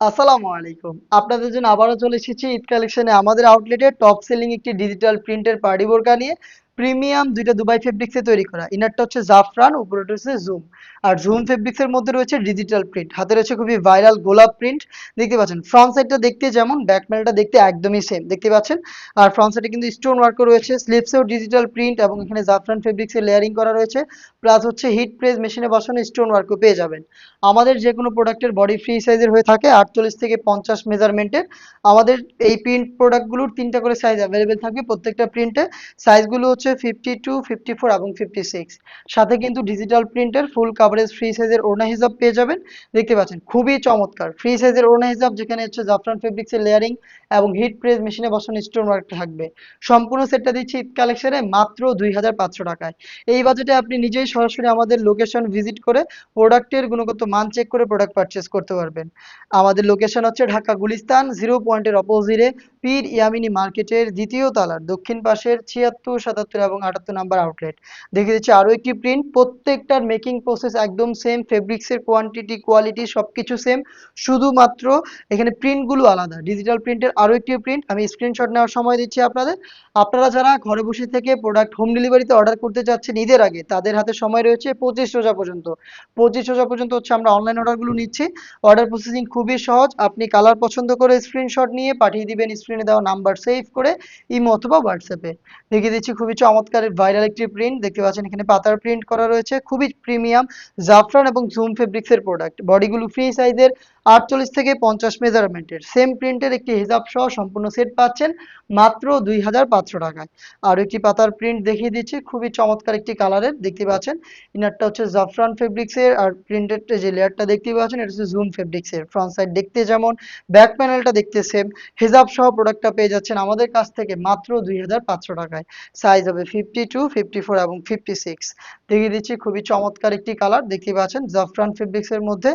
আসসালামু আলাইকুম। আপনাদের জন্য আবারও চলে এসেছি ঈদ কালেকশনে। আমাদের আউটলেটে টপ সেলিং একটি ডিজিটাল প্রিন্টের পার্টি বোরকা নিয়ে। প্রিমিয়াম দুইটা দুবাই ফেব্রিক্সে তৈরি করা। ইনারটা হচ্ছে জাফরান উপরেটা হচ্ছে জুম। আর জুম ফেব্রিক্সের মধ্যে রয়েছে ডিজিটাল প্রিন্ট হাতে রয়েছে খুবই ভাইরাল গোলাপ প্রিন্ট দেখতে পাচ্ছেন ফ্রন্ট সাইডটা দেখতে যেমন ব্যাক প্যানেলটা দেখতে একদমই সেম দেখতে পাচ্ছেন? আর ফ্রন্ট সাইডে কিন্তু স্টোন ওয়ার্কও রয়েছে স্লিপসেও ডিজিটাল প্রিন্ট এবং এখানে জাফরান ফেব্রিক্সের লেয়ারিং করা রয়েছে। প্লাস হচ্ছে হিট প্রেস মেশিনে বসানো স্টোন ওয়ার্কও পেয়ে যাবেন। আমাদের যে কোনো প্রোডাক্টের বডি ফ্রি সাইজের হয়ে থাকে, আটচল্লিশ থেকে পঞ্চাশ মেজারমেন্টের আমাদের এই প্রিন্ট প্রোডাক্টগুলোর তিনটা করে সাইজ অ্যাভেলেবেল থাকবে প্রত্যেকটা প্রিন্টে সাইজগুলো হচ্ছে ফিফটি টু ফিফটি ফোর এবং ফিফটি সিক্স সাথে কিন্তু ডিজিটাল প্রিন্টের ফুল কাভারেজ ফ্রি সাইজের ওড়না হিসাব পেয়ে যাবেন। দেখতে পাচ্ছেন, খুবই চমৎকার। ফ্রি সাইজের ওড়না হিসাব, যেখানে হচ্ছে জাফরান ফেব্রিক্সের লেয়ারিং এবং হিট প্রেস মেশিনে বসানো স্টোন ওয়ার্ক থাকবে। সম্পূর্ণ সেটটা দিচ্ছি ঈদ কালেকশনে মাত্র দুই হাজার পাঁচশো টাকায়। এই বাজেটে আপনি নিজেই সরাসরি আমাদের লোকেশন ভিজিট করে প্রোডাক্টের গুণগত মান চেক করে প্রোডাক্ট পারচেস করতে পারবেন। আমাদের লোকেশন হচ্ছে ঢাকা গুলিস্তান জিরো পয়েন্টের অপোজিটে পীর ইয়ামিনী মার্কেটের দ্বিতীয় তলার দক্ষিণ পাশের ছিয়াত্তর, সাতাত্তর এবং আটাত্তর নাম্বার আউটলেট। দেখে দিচ্ছি আরও একটি প্রিন্ট প্রত্যেকটার মেকিং প্রসেস একদম সেম ফেব্রিক্সের কোয়ান্টিটি কোয়ালিটি সব কিছু সেম শুধুমাত্র এখানে প্রিন্টগুলো আলাদা। ডিজিটাল প্রিন্টের আরও একটি প্রিন্ট আমি স্ক্রিনশট নেওয়ার সময় দিচ্ছি আপনাদের। আপনারা যারা ঘরে বসে থেকে প্রোডাক্ট হোম ডেলিভারিতে অর্ডার করতে চাচ্ছেন ঈদের আগে, তাদের হাতে সময় রয়েছে পঁচিশ রোজা পর্যন্ত। পঁচিশ রোজা পর্যন্ত হচ্ছে আমরা অনলাইন অর্ডারগুলো নিচ্ছি। অর্ডার প্রসেসিং খুবই সহজ। আপনি কালার পছন্দ করে স্ক্রিনশট নিয়ে পাঠিয়ে দিবেন স্ক্রিনে দেওয়া নাম্বার সেভ করে ইমো অথবা হোয়াটসঅ্যাপে দেখিয়ে দিচ্ছি খুবই চমৎকার ভাইরাল একটি প্রিন্ট দেখতে পাচ্ছেন এখানে পাতার প্রিন্ট করা রয়েছে। খুবই প্রিমিয়াম জাফরান এবং জুম ফেব্রিক্সের প্রোডাক্ট বডিগুলো ফ্রি সাইজের আটচল্লিশ থেকে পঞ্চাশ মেজারমেন্টের। সেম প্রিন্টের একটি হিজাব সহ সম্পূর্ণ সেট পাচ্ছেন, মাত্র দুই হাজার পাঁচশো টাকায়। আর একটি পাতার প্রিন্ট দেখিয়ে দিচ্ছি, খুবই চমৎকার একটি কালারের দেখতে পাচ্ছেন? ইনারটা হচ্ছে জাফরান ফেব্রিক্সের আর প্রিন্টেড যে লেয়ারটা দেখতে পাচ্ছেন, এটা হচ্ছে জুম ফেব্রিক্সের ফ্রন্ট সাইড দেখতে যেমন ব্যাক প্যানেলটা দেখতে সেম হিজাব সহ প্রোডাক্টটা পেয়ে যাচ্ছেন আমাদের কাছ থেকে, মাত্র দুই হাজার পাঁচশো টাকায়। সাইজ হবে ফিফটি টু ফিফটি ফোর এবং ফিফটি সিক্স দেখিয়ে দিচ্ছি, খুবই চমৎকার একটি কালার দেখতে পাচ্ছেন? জাফরান ফেব্রিক্সের মধ্যে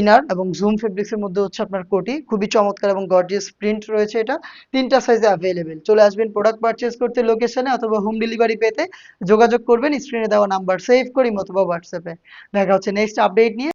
ইনার এবং জুম ফেব্রিক্সের মধ্যে হচ্ছে আপনার কোটি। খুবই চমৎকার এবং গর্জিয়াস প্রিন্ট রয়েছে এটা। তিনটা সাইজে অ্যাভেলেবেল চলে আসবেন প্রোডাক্ট পারচেস করতে লোকেশনে অথবা হোম ডেলিভারি পেতে যোগাযোগ করবেন স্ক্রিনে দেওয়া নাম্বার সেভ করি অথবা হোয়াটসঅ্যাপে দেখা হচ্ছে নেক্সট আপডেট নিয়ে।